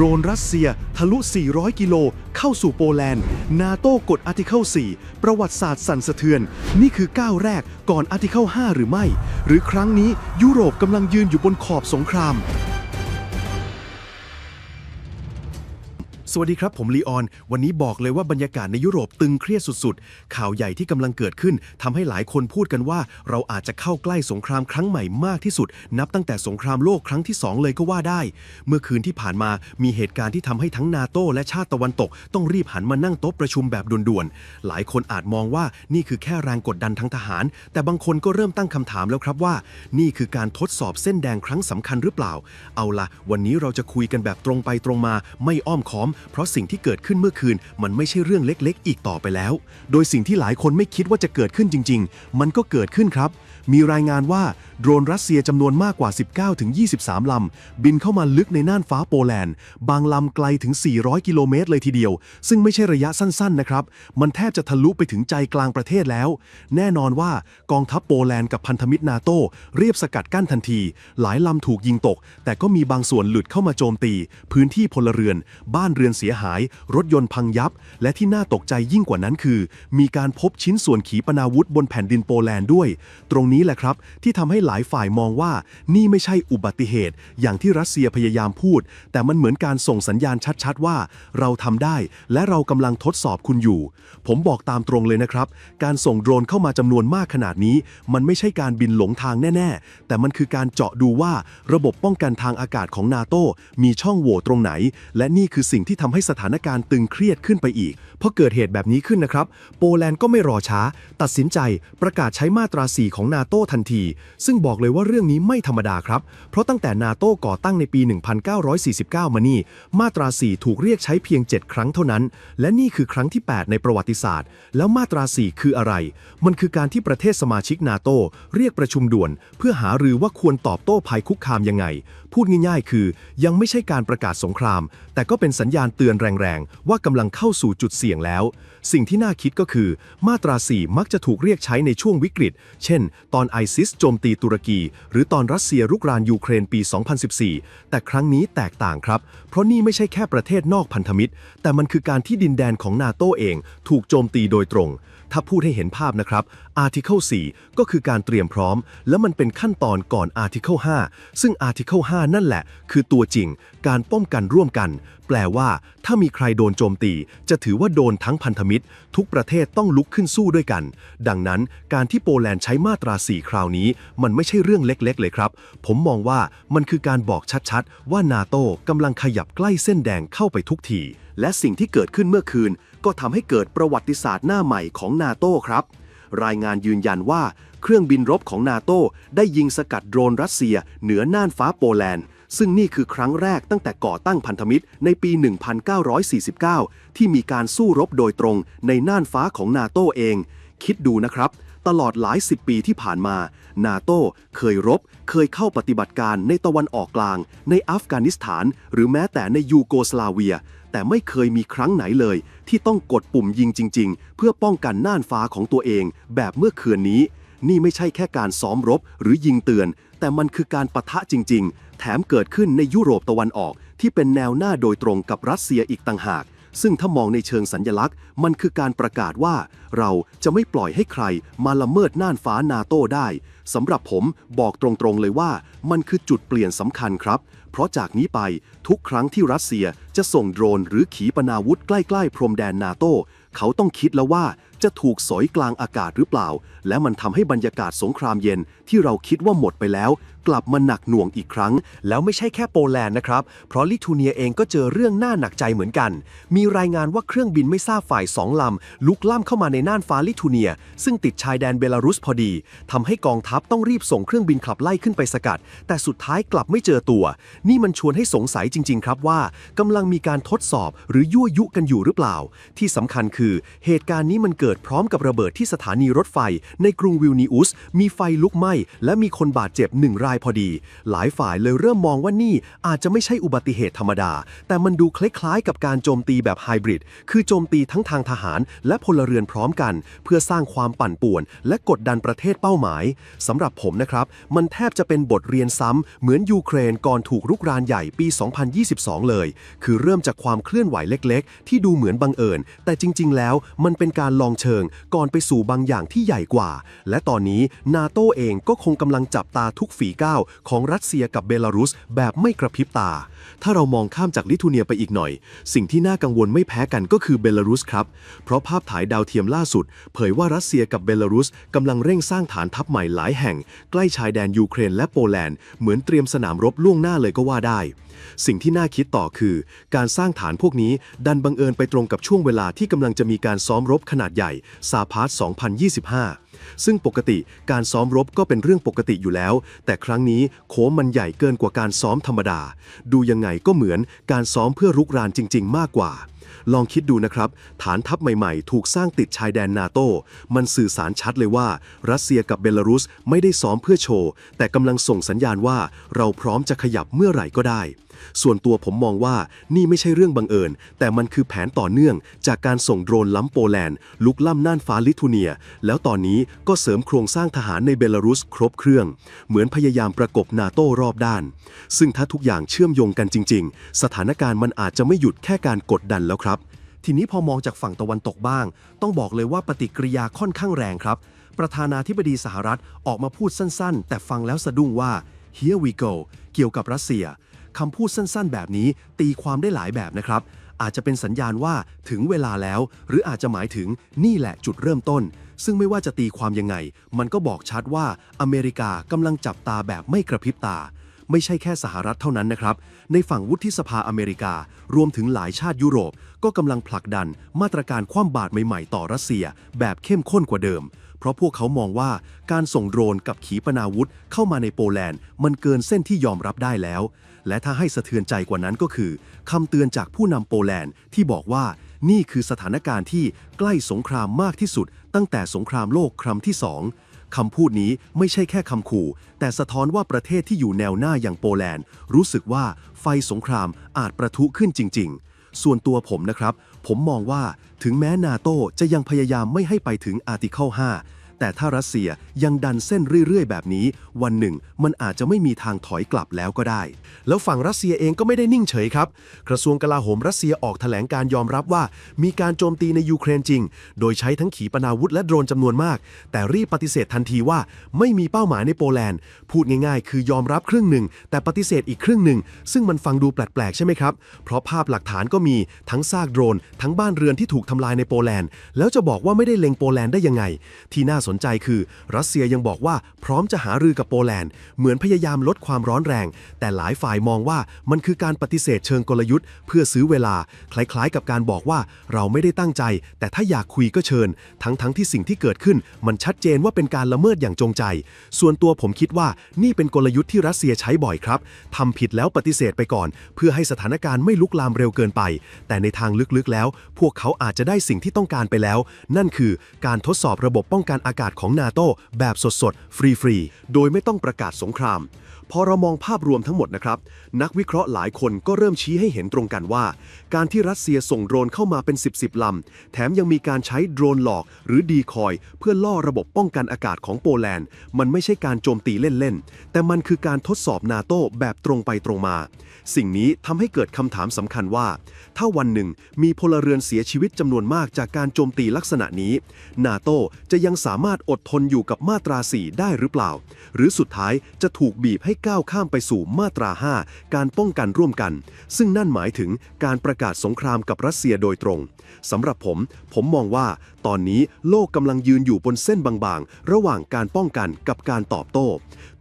รนรัสเซียทะลุ 400 กิโล เข้าสู่โปแลนด์ นาโต้กดอาร์ติเคิล 4 ประวัติศาสตร์สั่นสะเทือน นี่คือก้าวแรกก่อนอาร์ติเคิล 5 หรือไม่ หรือครั้งนี้ยุโรปกำลังยืนอยู่บนขอบสงคราม สวัสดีครับ ผมลีออน วันนี้บอกเลยว่าบรรยากาศในยุโรปตึงเครียดสุดๆ ข่าวใหญ่ที่กำลังเกิดขึ้นทำให้หลายคนพูดกันว่า เราอาจจะเข้าใกล้สงครามครั้งใหม่มากที่สุด นับตั้งแต่สงครามโลกครั้งที่ 2 เลยก็ว่าได้ เมื่อคืนที่ผ่านมามีเหตุการณ์ที่ทำให้ทั้งนาโตและชาติตะวันตก ต้องรีบหันมานั่งโต๊ะประชุมแบบด่วนๆ หลายคนอาจมองว่านี่คือแค่แรงกดดันทางทหาร แต่บางคนก็เริ่มตั้งคำถามแล้วครับว่า นี่คือการทดสอบเส้นแดงครั้งสำคัญหรือเปล่า เอาละวันนี้เราจะคุยกันแบบตรงไปตรงมาไม่อ้อมค้อมเพราะสิ่งที่เกิดขึ้นเมื่อคืนมันไม่ใช่เรื่องเล็กๆ อีกต่อไปแล้ว โดยสิ่งที่หลายคนไม่คิดว่าจะเกิดขึ้นจริง ๆ มันก็เกิดขึ้นครับมีรายงานว่าโดรนรัสเซียจำนวนมากกว่า 19-23 ลำ บินเข้ามาลึกในน่านฟ้าโปแลนด์ บางลำไกลถึง 400 กิโลเมตรเลยทีเดียว ซึ่งไม่ใช่ระยะสั้นๆ นะครับ มันแทบจะทะลุไปถึงใจกลางประเทศแล้ว แน่นอนว่ากองทัพโปแลนด์กับพันธมิตรนาโตเรียบสกัดกั้นทันที หลายลำถูกยิงตก แต่ก็มีบางส่วนหลุดเข้ามาโจมตี พื้นที่พลเรือน บ้านเรือนเสียหาย รถยนต์พังยับ และที่น่าตกใจยิ่งกว่านั้นคือ มีการพบชิ้นส่วนขีปนาวุธบนแผ่นดินโปแลนด์ด้วย ตรงนี้แหละครับ ที่ทำให้หลายฝ่ายมองว่านี่ไม่ใช่อุบัติเหตุ อย่างที่รัสเซียพยายามพูด แต่มันเหมือนการส่งสัญญาณชัดๆว่า เราทำได้ และเรากำลังทดสอบคุณอยู่ ผมบอกตามตรงเลยนะครับ การส่งโดรนเข้ามาจำนวนมากขนาดนี้ มันไม่ใช่การบินหลงทางแน่ๆ แต่มันคือการเจาะดูว่าระบบป้องกันทางอากาศของนาโตมีช่องโหว่ตรงไหน และนี่คือสิ่งที่ทำให้สถานการณ์ตึงเครียดขึ้นไปอีกพอเกิดเหตุแบบนี้ขึ้นนะครับ โปแลนด์ก็ไม่รอช้า ตัดสินใจประกาศใช้มาตรา 4 ของนานาโตทันที ซึ่งบอกเลยว่าเรื่องนี้ไม่ธรรมดาครับ เพราะตั้งแต่นาโต้ก่อตั้งในปี 1949 มานี่ มาตรา 4 ถูกเรียกใช้เพียง 7 ครั้งเท่านั้น และนี่คือครั้งที่ 8 ในประวัติศาสตร์ แล้วมาตรา 4 คืออะไร มันคือการที่ประเทศสมาชิกนาโต้เรียกประชุมด่วน เพื่อหารือว่าควรตอบโต้ภัยคุกคามยังไง พูดง่ายๆ คือ ยังไม่ใช่การประกาศสงคราม แต่ก็เป็นสัญญาณเตือนแรงๆ ว่ากำลังเข้าสู่จุดเสี่ยงแล้ว สิ่งที่น่าคิดก็คือ มาตรา 4 มักจะถูกเรียกใช้ในช่วงวิกฤต เช่นตอนไอซิสโจมตีตุรกี หรือตอนรัสเซียรุกรานยูเครนปี 2014 แต่ครั้งนี้แตกต่างครับ เพราะนี่ไม่ใช่แค่ประเทศนอกพันธมิตร แต่มันคือการที่ดินแดนของนาโตเอง ถูกโจมตีโดยตรง ถ้าพูดให้เห็นภาพนะครับ Article 4 ก็คือการเตรียมพร้อม และมันเป็นขั้นตอนก่อน Article 5 ซึ่ง Article 5 นั่นแหละ คือตัวจริง การป้องกันร่วมกัน แปลว่า ถ้ามีใครโดนโจมตี จะถือว่าโดนทั้งพันธมิตร ทุกประเทศต้องลุกขึ้นสู้ด้วยกัน ดังนั้นการที่โปแลนด์ใช้มาตรา 4 คราวนี้ มันไม่ใช่เรื่องเล็กๆ เลยครับ ผมมองว่ามันคือการบอกชัดๆ ว่านาโตกำลังขยับใกล้เส้นแดงเข้าไปทุกที และสิ่งที่เกิดขึ้นเมื่อคืน ก็ทำให้เกิดประวัติศาสตร์หน้าใหม่ของนาโตครับ รายงานยืนยันว่า เครื่องบินรบของนาโตได้ยิงสกัดโดรนรัสเซีย เหนือน่านฟ้าโปแลนด์ ซึ่งนี่คือครั้งแรกตั้งแต่ก่อตั้งพันธมิตรในปี 1949 ที่มีการสู้รบโดยตรงในน่านฟ้าของนาโตเอง คิดดูนะครับ ตลอดหลายสิบปีที่ผ่านมานาโต้เคยรบ เคยเข้าปฏิบัติการในตะวันออกกลาง ในอัฟกานิสถาน หรือแม้แต่ในยูโกสลาเวีย แต่ไม่เคยมีครั้งไหนเลย ที่ต้องกดปุ่มยิงจริง ๆ เพื่อป้องกันน่านฟ้าของตัวเอง แบบเมื่อคืนนี้ นี่ไม่ใช่แค่การซ้อมรบหรือยิงเตือน แต่มันคือการปะทะจริง ๆ แถมเกิดขึ้นในยุโรปตะวันออกที่เป็นแนวหน้าโดยตรงกับรัสเซียอีกต่างหาก ซึ่งถ้ามองในเชิงสัญญลักษณ์ มันคือการประกาศว่า เราจะไม่ปล่อยให้ใครมาละเมิดน่านฟ้านาโต้ได้สำหรับผมบอกตรงๆเลยว่า มันคือจุดเปลี่ยนสำคัญครับ เพราะจากนี้ไปทุกครั้งที่รัสเซียจะส่งโดรนหรือขีปนาวุธใกล้ๆ พรมแดนนาโต เขาต้องคิดแล้วว่าจะถูกสอยกลางอากาศหรือเปล่า และมันทำให้บรรยากาศสงครามเย็นที่เราคิดว่าหมดไปแล้ว กลับมาหนักหน่วงอีกครั้ง แล้วไม่ใช่แค่โปแลนด์นะครับ เพราะลิทัวเนียเองก็เจอเรื่องน่าหนักใจเหมือนกัน มีรายงานว่าเครื่องบินไม่ทราบฝ่ายสองลำลุกล่ำเข้ามาในน่านฟ้าลิทัวเนีย ซึ่งติดชายแดนเบลารุสพอดีทำให้กองทัพต้องรีบส่งเครื่องบินขับไล่ขึ้นไปสกัด แต่สุดท้ายกลับไม่เจอตัว นี่มันชวนให้สงสัยจริง ๆ ครับว่ากำลังมีการทดสอบหรือยั่วยุกันอยู่หรือเปล่า ที่สำคัญคือเหตุการณ์นี้มันเกิดกิดพร้อมกับระเบิดที่สถานีรถไฟ ในกรุงวิลนิอุส มีไฟลุกไหม้ และมีคนบาดเจ็บหนึ่งรายพอดี หลายฝ่ายเลยเริ่มมองว่านี่อาจจะไม่ใช่อุบัติเหตุธรรมดา แต่มันดูคล้ายๆกับการโจมตีแบบไฮบริดคือโจมตีทั้งทางทหาร และพลเรือนพร้อมกัน เพื่อสร้างความปั่นป่วน และกดดันประเทศเป้าหมายสำหรับผมนะครับ มันแทบจะเป็นบทเรียนซ้ำเหมือนยูเครนก่อนถูกรุกรานใหญ่ปี 2022 เลย คือเริ่มจากความเคลื่อนไหวเล็ก ๆ ที่ดูเหมือนบังเอิญ แต่จริงๆแล้วมันเป็นการลองเชิงก่อนไปสู่บางอย่างที่ใหญ่กว่า และตอนนี้นาโตเองก็คงกำลังจับตาทุกฝีก้าวของรัสเซียกับเบลารุส แบบไม่กระพริบตา ถ้าเรามองข้ามจากลิทัวเนียไปอีกหน่อย สิ่งที่น่ากังวลไม่แพ้กันก็คือเบลารุสครับ เพราะภาพถ่ายดาวเทียมล่าสุด เผยว่ารัสเซียกับเบลารุสกำลังเร่งสร้างฐานทัพใหม่หลายแห่ง ใกล้ชายแดนยูเครนและโปแลนด์เหมือนเตรียมสนามรบล่วงหน้าเลยก็ว่าได้ สิ่งที่น่าคิดต่อคือ การสร้างฐานพวกนี้ดันบังเอิญไปตรงกับช่วงเวลาที่กำลังจะมีการซ้อมรบขนาดใหญ่ซาพาร์ต2025 ซึ่งปกติการซ้อมรบก็เป็นเรื่องปกติอยู่แล้ว แต่ครั้งนี้โค้งมันใหญ่เกินกว่าการซ้อมธรรมดา ดูยังไงก็เหมือนการซ้อมเพื่อรุกรานจริง ๆ มากกว่าลองคิดดูนะครับ ฐานทัพใหม่ๆ ถูกสร้างติดชายแดนนาโต มันสื่อสารชัดเลยว่า รัสเซียกับเบลารุสไม่ได้ซ้อมเพื่อโชว์ แต่กำลังส่งสัญญาณว่าเราพร้อมจะขยับเมื่อไหร่ก็ได้ ส่วนตัวผมมองว่านี่ไม่ใช่เรื่องบังเอิญ แต่มันคือแผนต่อเนื่อง จากการส่งโดรนล้ำโปแลนด์ ลุกล้ำน่านฟ้าลิทัวเนีย แล้วตอนนี้ก็เสริมโครงสร้างทหารในเบลารุสครบเครื่อง เหมือนพยายามประกบนาโต้รอบด้าน ซึ่งถ้าทุกอย่างเชื่อมโยงกันจริง ๆ สถานการณ์มันอาจจะไม่หยุดแค่การกดดันแล้วครับ ทีนี้พอมองจากฝั่งตะวันตกบ้าง ต้องบอกเลยว่าปฏิกิริยาค่อนข้างแรงครับ ประธานาธิบดีสหรัฐออกมาพูดสั้น ๆ แต่ฟังแล้วสะดุ้งว่า here we go เกี่ยวกับรัสเซีย คำพูดสั้นๆ แบบนี้ตีความได้หลายแบบนะครับ อาจจะเป็นสัญญาณว่าถึงเวลาแล้ว หรืออาจจะหมายถึงนี่แหละจุดเริ่มต้น ซึ่งไม่ว่าจะตีความยังไง มันก็บอกชัดว่าอเมริกากำลังจับตาแบบไม่กระพริบตา ไม่ใช่แค่สหรัฐเท่านั้นนะครับ ในฝั่งวุฒิสภาอเมริกา รวมถึงหลายชาติยุโรป ก็กำลังผลักดันมาตรการคว่ำบาตรใหม่ๆ ต่อรัสเซีย แบบเข้มข้นกว่าเดิม เพราะพวกเขามองว่าการส่งโดรนกับขีปนาวุธเข้ามาในโปแลนด์ มันเกินเส้นที่ยอมรับได้แล้ว และถ้าให้สะเทือนใจกว่านั้นก็คือคำเตือนจากผู้นำโปแลนด์ที่บอกว่านี่คือสถานการณ์ที่ใกล้สงครามมากที่สุด ตั้งแต่สงครามโลกครั้งที่สองคำพูดนี้ไม่ใช่แค่คำขู่ แต่สะท้อนว่าประเทศที่อยู่แนวหน้าอย่างโปแลนด์ รู้สึกว่าไฟสงครามอาจประทุขึ้นจริง ๆ ส่วนตัวผมนะครับ ผมมองว่าถึงแม้นาโตจะยังพยายามไม่ให้ไปถึงอาร์ติเคิล5 แต่ถ้ารัสเซียยังดันเส้นเรื่อยๆ แบบนี้ วันหนึ่งมันอาจจะไม่มีทางถอยกลับแล้วก็ได้ แล้วฝั่งรัสเซียเองก็ไม่ได้นิ่งเฉยครับ กระทรวงกลาโหมรัสเซียออกแถลงการยอมรับว่า มีการโจมตีในยูเครนจริง โดยใช้ทั้งขีปนาวุธและโดรนจำนวนมาก แต่รีบปฏิเสธทันทีว่าไม่มีเป้าหมายในโปแลนด์ พูดง่ายๆ คือยอมรับครึ่งหนึ่ง แต่ปฏิเสธอีกครึ่งหนึ่ง ซึ่งมันฟังดูแปลกๆ ใช่ไหมครับ เพราะภาพหลักฐานก็มีทั้งซากโดรน ทั้งบ้านเรือนที่ถูกทำลายในโปแลนด์ แล้วจะบอกว่าไม่ได้เล็งโปแลนด์ได้ยังไง ที่น่าสนนใจคือ รัสเซียยังบอกว่าพร้อมจะหารือกับโปแลนด์ เหมือนพยายามลดความร้อนแรง แต่หลายฝ่ายมองว่ามันคือการปฏิเสธเชิงกลยุทธ์ เพื่อซื้อเวลา คล้ายๆ กับการบอกว่าเราไม่ได้ตั้งใจ แต่ถ้าอยากคุยก็เชิญ ทั้งๆที่สิ่งที่เกิดขึ้น มันชัดเจนว่าเป็นการละเมิดอย่างจงใจ ส่วนตัวผมคิดว่านี่เป็นกลยุทธ์ที่รัสเซียใช้บ่อยครับทำผิดแล้วปฏิเสธไปก่อน เพื่อให้สถานการณ์ไม่ลุกลามเร็วเกินไป แต่ในทางลึกๆแล้ว พวกเขาอาจจะได้สิ่งที่ต้องการไปแล้ว นั่นคือการทดสอบระบบป้องกันอากาศของนาโตแบบสดๆ ฟรี ๆ โดยไม่ต้องประกาศสงคราม พอเรามองภาพรวมทั้งหมดนะครับ นักวิเคราะห์หลายคนก็เริ่มชี้ให้เห็นตรงกันว่า การที่รัสเซียส่งโดรนเข้ามาเป็น 10บสลำ แถมยังมีการใช้โดรนหลอก หรือดีคอย เพื่อล่อระบบป้องกันอากาศของโปแลนด์ มันไม่ใช่การโจมตีเล่น ๆ แต่มันคือการทดสอบนาโต้แบบตรงไปตรงมา สิ่งนี้ทำให้เกิดคำถามสำคัญว่า ถ้าวันหนึ่งมีพลเรือนเสียชีวิตจำนวนมากจากการโจมตีลักษณะนี้ นาโต้จะยังสามารถอดทนอยู่กับมาตรา 4 ได้หรือเปล่า หรือสุดท้ายจะถูกบีบให้ก้าวข้ามไปสู่มาตรา 5 การป้องกันร่วมกัน ซึ่งนั่นหมายถึงการประกาศสงครามกับรัสเซียโดยตรงสำหรับผม ผมมองว่าตอนนี้โลกกำลังยืนอยู่บนเส้นบางๆ ระหว่างการป้องกันกับการตอบโต้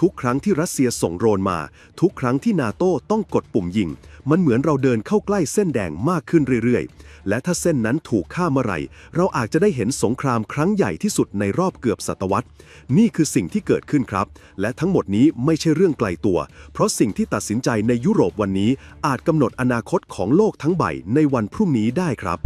ทุกครั้งที่รัสเซียส่งโดรนมา ทุกครั้งที่นาโต้ต้องกดปุ่มยิง มันเหมือนเราเดินเข้าใกล้เส้นแดงมากขึ้นเรื่อยๆ และถ้าเส้นนั้นถูกฆ่าเมื่อไหร่ เราอาจจะได้เห็นสงครามครั้งใหญ่ที่สุดในรอบเกือบศตวรรษ นี่คือสิ่งที่เกิดขึ้นครับ และทั้งหมดนี้ไม่ใช่เรื่องไกลตัว เพราะสิ่งที่ตัดสินใจในยุโรปวันนี้ อาจกำหนดอนาคตของโลกทั้งใบในวันพรุ่งนี้ได้ครับ